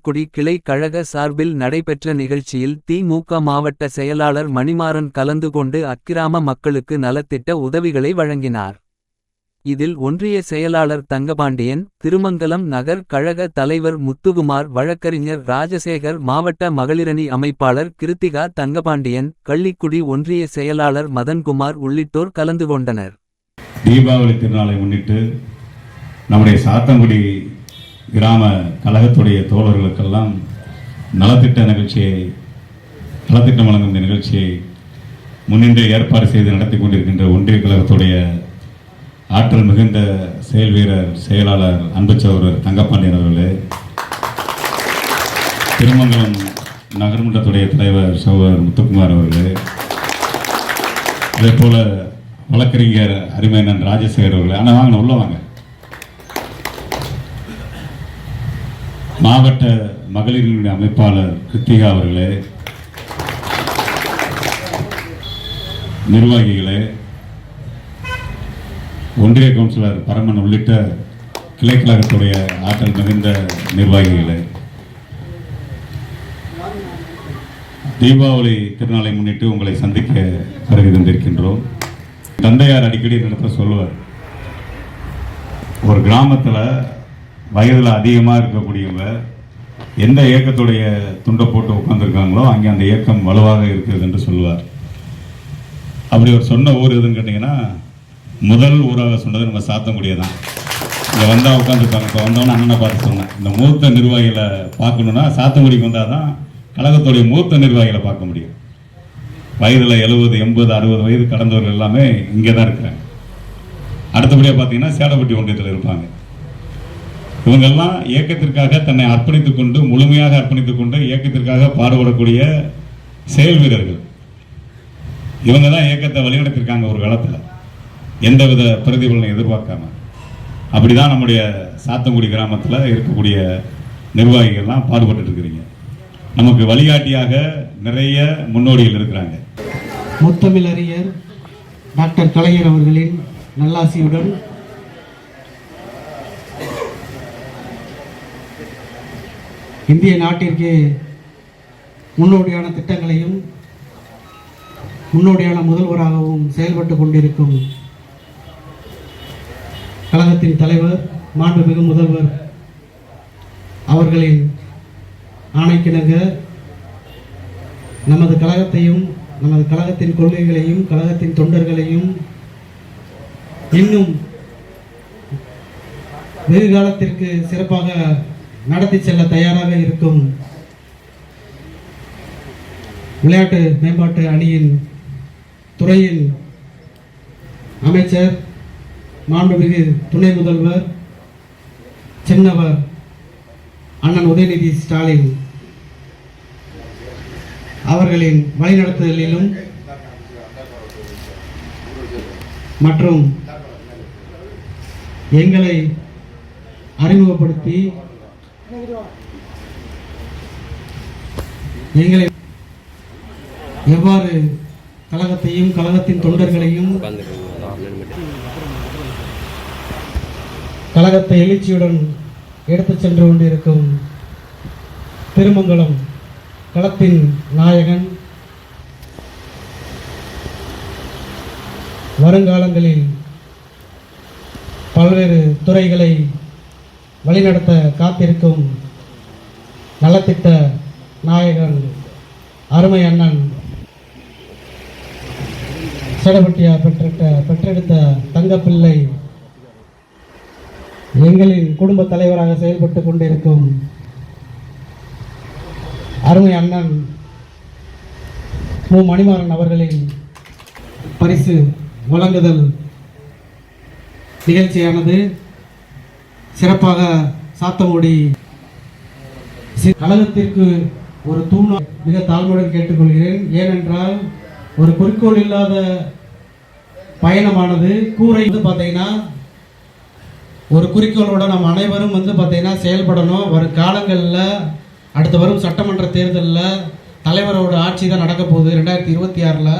குடி கிளை கழக சார்பில் நடைபெற்ற நிகழ்ச்சியில் திமுக மாவட்ட செயலாளர் மணிமாறன் கலந்து கொண்டு அக்கிராம மக்களுக்கு நலத்திட்ட உதவிகளை வழங்கினார். இதில் ஒன்றிய செயலாளர் தங்கபாண்டியன் திருமங்கலம் நகர் கழக தலைவர் முத்துகுமார் வழக்கறிஞர் ராஜசேகர் மாவட்ட மகளிரணி அமைப்பாளர் கிருத்திகா தங்கபாண்டியன் கள்ளிக்குடி ஒன்றிய செயலாளர் மதன்குமார் உள்ளிட்டோர் கலந்து கொண்டனர். தீபாவளி திருநாளை முன்னிட்டு நம்முடைய சாத்தங்குடி கிராம கழகத்துடைய தோழர்களுக்கெல்லாம் நலத்திட்ட நிகழ்ச்சியை நலத்திட்டம் வழங்கும் இந்த நிகழ்ச்சியை முன்னின்று ஏற்பாடு செய்து நடத்தி கொண்டிருக்கின்ற ஒன்றிய கழகத்துடைய ஆற்றல் மிகுந்த செயல் வீரர் செயலாளர் அன்பு தங்கப்பாண்டியன் அவர்களே. திருமங்கலம் நகர்மன்றத்துடைய தலைவர் சௌவர் முத்துக்குமார் அவர்களே. அதே போல வழக்கறிஞர் அருமையண்ணன் ராஜசேகர் அவர்களே. ஆனால் வாங்க உள்ள வாங்க. மாவட்ட மகளிரினுடைய அமைப்பாளர் கிருத்திகா அவர்களே நிர்வாகிகளே ஒன்றிய கவுன்சிலர் பரமன் உள்ளிட்ட கிளைக்கழகத்துடைய ஆற்றல் மிகுந்த நிர்வாகிகளே தீபாவளி திருநாளை முன்னிட்டு உங்களை சந்திக்க வருகை தந்திருக்கின்றோம். தந்தையார் அடிக்கடி நடத்த சொல்லுவார் ஒரு கிராமத்தில் வயதில் அதிகமாக இருக்கக்கூடியவங்க எந்த இயக்கத்துடைய துண்டை போட்டு உட்காந்துருக்காங்களோ அங்கே அந்த இயக்கம் வலுவாக இருக்கிறது என்று சொல்லுவார். அப்படி அவர் சொன்ன ஊர் எதுன்னு கேட்டிங்கன்னா முதல் ஊராக சொன்னது நம்ம சாத்தங்குடியை தான் இங்கே வந்தால் உட்காந்துருப்பாங்க இப்போ வந்தோன்னு அண்ணனை பார்த்து சொன்னேன். இந்த மூத்த நிர்வாகிகளை பார்க்கணுன்னா சாத்தங்குடிக்கு வந்தால் தான் கழகத்துடைய மூத்த நிர்வாகிகளை பார்க்க முடியும். வயதில் எழுபது எண்பது அறுபது வயது கடந்தவர்கள் எல்லாமே இங்கே தான் இருக்கிறாங்க. அடுத்தபடியாக பார்த்தீங்கன்னா சேடப்பட்டி ஒன்றியத்தில் இருப்பாங்க. இவங்கெல்லாம் இயக்கத்திற்காக தன்னை அர்ப்பணித்துக் கொண்டு முழுமையாக அர்ப்பணித்துக் கொண்டு இயக்கத்திற்காக பாடுபடக்கூடிய செயல் வீரர்கள். இவங்க தான் இயக்கத்தை வழிநடத்திருக்காங்க ஒரு காலத்தில். எந்தவித பிரதிபலனை எதிர்பார்க்காம. அப்படிதான் நம்முடைய சாத்தங்குடி கிராமத்தில் இருக்கக்கூடிய நிர்வாகிகள்லாம் பாடுபட்டு இருக்கிறீங்க. நமக்கு வழிகாட்டியாக நிறைய முன்னோடிகள் இருக்கிறாங்க. முத்தமிழறிஞர் டாக்டர் கலைஞர் அவர்களின் நல்லாசியுடன் இந்திய நாட்டிற்கு முன்னோடியான திட்டங்களையும் முன்னோடியான முதல்வராகவும் செயல்பட்டு கொண்டிருக்கும் கழகத்தின் தலைவர் மாண்புமிகு முதல்வர் அவர்களின் ஆணைக்கிணங்க நமது கழகத்தையும் நமது கழகத்தின் கொள்கைகளையும் கழகத்தின் தொண்டர்களையும் இன்னும் வெகு காலத்திற்கு சிறப்பாக நடத்தி செல்ல தயாராக இருக்கும் விளையாட்டு மேம்பாட்டு அணியின் துறையின் அமைச்சர் மாண்புமிகு துணை முதல்வர் சின்னவர் அண்ணன் உதயநிதி ஸ்டாலின் அவர்களின் வழிநடத்துதலிலும் மற்றும் எங்களை அறிமுகப்படுத்தி எங்களை எவ்வாறு கழகத்தையும் கழகத்தின் தொண்டர்களையும் கழகத்தை எழுச்சியுடன் எடுத்துச் சென்று கொண்டிருக்கும் திருமங்கலம் களத்தின் நாயகன் வருங்காலங்களில் பல்வேறு துறைகளை வழிநடத்த காத்திருக்கும் நலத்திட்ட நாயகன் அருமை அண்ணன் சேடப்பட்டியார் பெற்றெடுத்த பெற்றெடுத்த தங்கப்பிள்ளை எங்களின் குடும்ப தலைவராக செயல்பட்டு கொண்டிருக்கும் அருமை அண்ணன் மு. மணிமாறன் அவர்களின் பரிசு வழங்குதல் நிகழ்ச்சியானது. சிறப்பாக சாத்தங்குடி கழகத்திற்கு ஒரு தூண் மிக தாழ்மையுடன் கேட்டுக்கொள்கிறேன். ஏனென்றால் ஒரு குறிக்கோள் இல்லாத பயணமானது கூரை வந்து பார்த்தீங்கன்னா ஒரு குறிக்கோளோட நம்ம அனைவரும் வந்து பார்த்தீங்கன்னா செயல்படணும். வரும் காலங்களில் அடுத்து வரும் சட்டமன்ற தேர்தலில் தலைவரோட ஆட்சி தான் நடக்க போகுது. ரெண்டாயிரத்தி இருபத்தி ஆறில்.